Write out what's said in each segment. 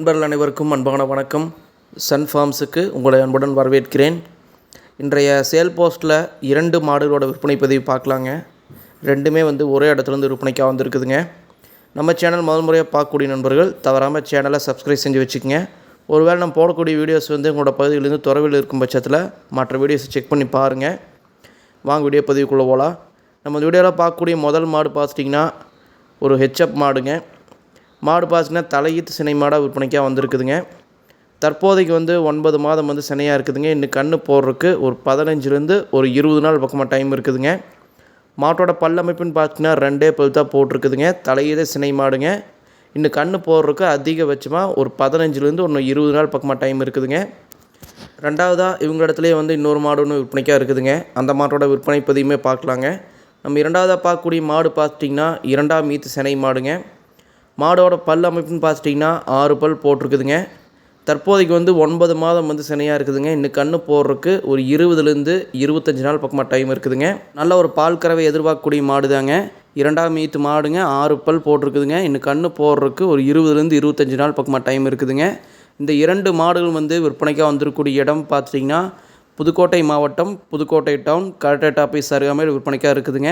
நண்பர்கள் அனைவருக்கும் அன்பான வணக்கம். சன் ஃபார்ம்ஸுக்கு உங்களை அன்புடன் வரவேற்கிறேன். இன்றைய சேல் போஸ்ட்டில் இரண்டு மாடுகளோட விற்பனை பதிவு பார்க்கலாங்க. ரெண்டுமே வந்து ஒரே இடத்துலேருந்து விற்பனைக்காக வந்திருக்குதுங்க. நம்ம சேனல் முதல் முறையாக பார்க்கக்கூடிய நண்பர்கள் தவறாமல் சேனலை சப்ஸ்கிரைப் செஞ்சு வச்சுக்கோங்க. ஒருவேளை நம்ம போடக்கூடிய வீடியோஸ் வந்து உங்களோட பகுதியிலேருந்து துறவில் இருக்கும் பட்சத்தில் மற்ற வீடியோஸை செக் பண்ணி பாருங்கள் வாங்க வீடியோ பதிவுக்குள்ளே போகலாம் நம்ம இந்த வீடியோவில் பார்க்கக்கூடிய முதல் மாடு பார்த்துட்டிங்கன்னா ஒரு ஹெச்அப் மாடுங்க. மாடு பார்த்தீங்கன்னா தலையீத்து சினை மாடாக விற்பனைக்காக வந்திருக்குதுங்க. தற்போதைக்கு வந்து ஒன்பது மாதம் வந்து சினையாக இருக்குதுங்க. இன்னும் கன்று போடுறதுக்கு ஒரு பதினஞ்சுலேருந்து ஒரு இருபது நாள் பக்கமாக டைம் இருக்குதுங்க. மாட்டோட பல்லமைப்புன்னு பார்த்தீங்கன்னா ரெண்டே பல் தான் போட்டிருக்குதுங்க. தலையீத சினை மாடுங்க. இன்னும் கன்று போடுறதுக்கு அதிகபட்சமாக ஒரு பதினஞ்சுலேருந்து ஒன்று இருபது நாள் பக்கமாக டைம் இருக்குதுங்க. ரெண்டாவதாக இவங்க இடத்துலையே வந்து இன்னொரு மாடு ஒன்று விற்பனைக்காக இருக்குதுங்க. அந்த மாட்டோட விற்பனை பதியுமே பார்க்கலாங்க. நம்ம இரண்டாவதாக பார்க்கக்கூடிய மாடு பார்த்துட்டிங்கன்னா இரண்டாம் மீத்து சினை மாடுங்க. மாடோட பல் அமைப்புன்னு பார்த்துட்டிங்கன்னா ஆறு பல் போட்டிருக்குதுங்க. தற்போதைக்கு வந்து ஒன்பது மாதம் வந்து சினையாக இருக்குதுங்க. இன்னும் கன்று போடுறதுக்கு ஒரு இருபதுலேருந்து இருபத்தஞ்சி நாள் பக்கமாக டைம் இருக்குதுங்க. நல்ல ஒரு பால் கறவை எதிர்பார்க்கக்கூடிய மாடு தாங்க இரண்டாம் மீத்து மாடுங்க ஆறு பல் போட்டிருக்குதுங்க. இன்னும் கன்று போடுறதுக்கு ஒரு இருபதுலேருந்து இருபத்தஞ்சி நாள் பக்கமாக டைம் இருக்குதுங்க. இந்த இரண்டு மாடுகள் வந்து விற்பனைக்காக வந்திருக்கக்கூடிய இடம் பார்த்துட்டிங்கன்னா புதுக்கோட்டை மாவட்டம் புதுக்கோட்டை டவுன் கலெக்டரேட் ஆஃபீஸ் அருகாமையில் விற்பனைக்காக இருக்குதுங்க.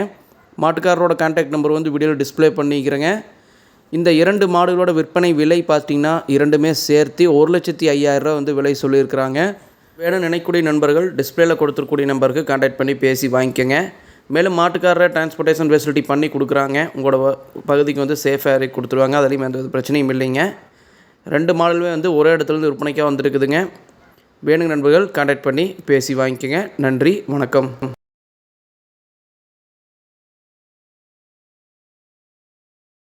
மாட்டுக்காரரோட கான்டாக்ட் நம்பர் வந்து வீடியோவில் டிஸ்ப்ளே பண்ணிக்கிறேங்க. இந்த இரண்டு மாடுகளோட விற்பனை விலை பார்த்தீங்கன்னா இரண்டுமே சேர்த்து ஒரு லட்சத்தி ஐயாயிரரூவா வந்து விலை சொல்லியிருக்கிறாங்க. வேணும் நினைக்கக்கூடிய நண்பர்கள் டிஸ்பிளேயில் கொடுத்துருக்கூடிய நம்பருக்கு கான்டாக்ட் பண்ணி பேசி வாங்கிக்கோங்க. மேலும் மாட்டுக்காரரை டிரான்ஸ்போர்ட்டேஷன் ஃபெசிலிட்டி பண்ணி கொடுக்குறாங்க. உங்களோட பகுதிக்கு வந்து சேஃபாக இறக்கி கொடுத்துருவாங்க. அதுலேயும் எந்த ஒரு பிரச்சனையும் இல்லைங்க. ரெண்டு மாடலுமே வந்து ஒரே இடத்துலேருந்து விற்பனைக்காக வந்துருக்குதுங்க. வேணுங்க நண்பர்கள் கான்டாக்ட் பண்ணி பேசி வாங்கிக்கோங்க. நன்றி வணக்கம்.